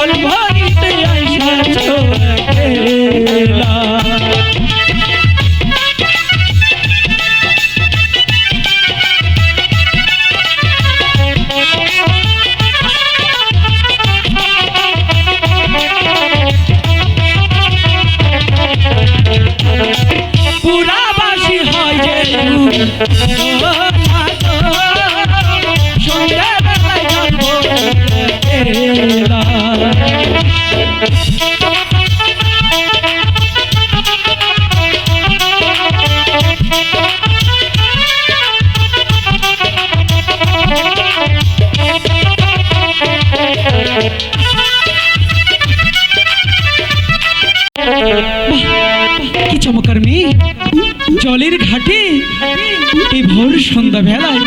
পাগল ভাইতে আইসা চোরা পুরাবাসী হয় সন্ধ্যা বেলায় বেলায়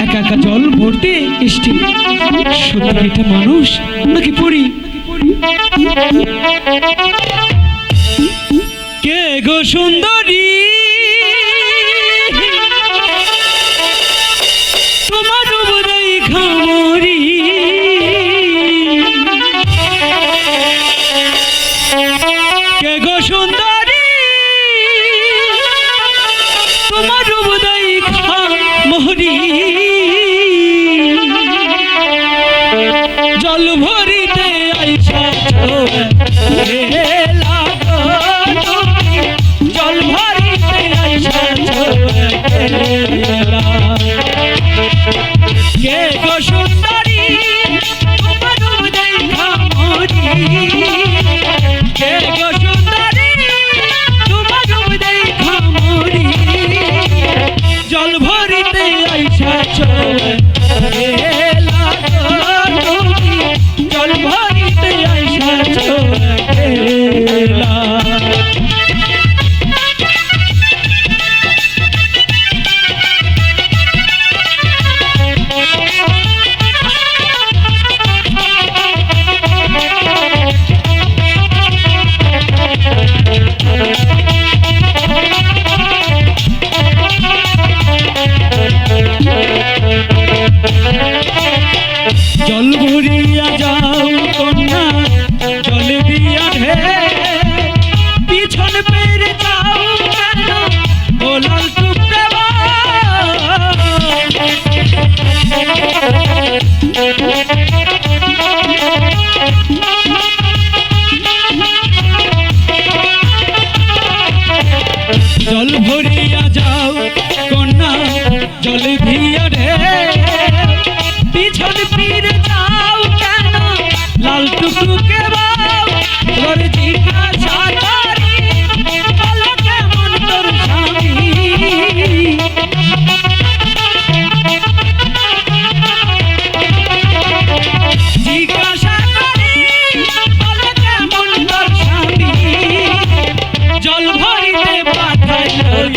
একা একা জল ভরতে এসছি। সত্যি এটা মানুষ? নাকি পড়ি? কে গো সুন্দরী?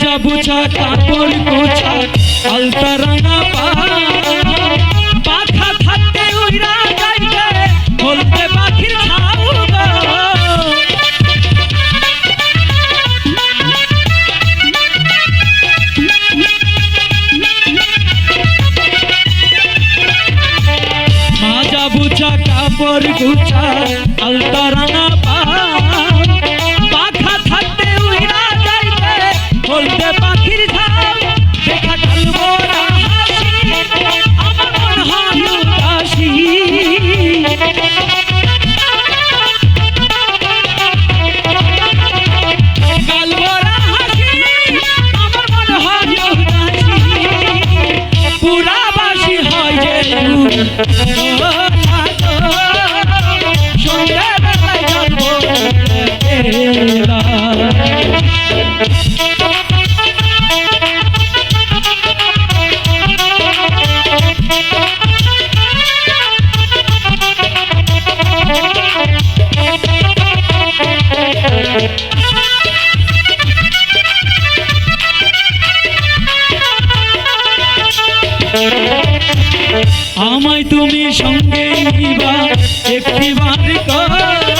মোজা বোঝা কাপড় গোছা আলতা আমায় তুমি সঙ্গে নিবা একটি বার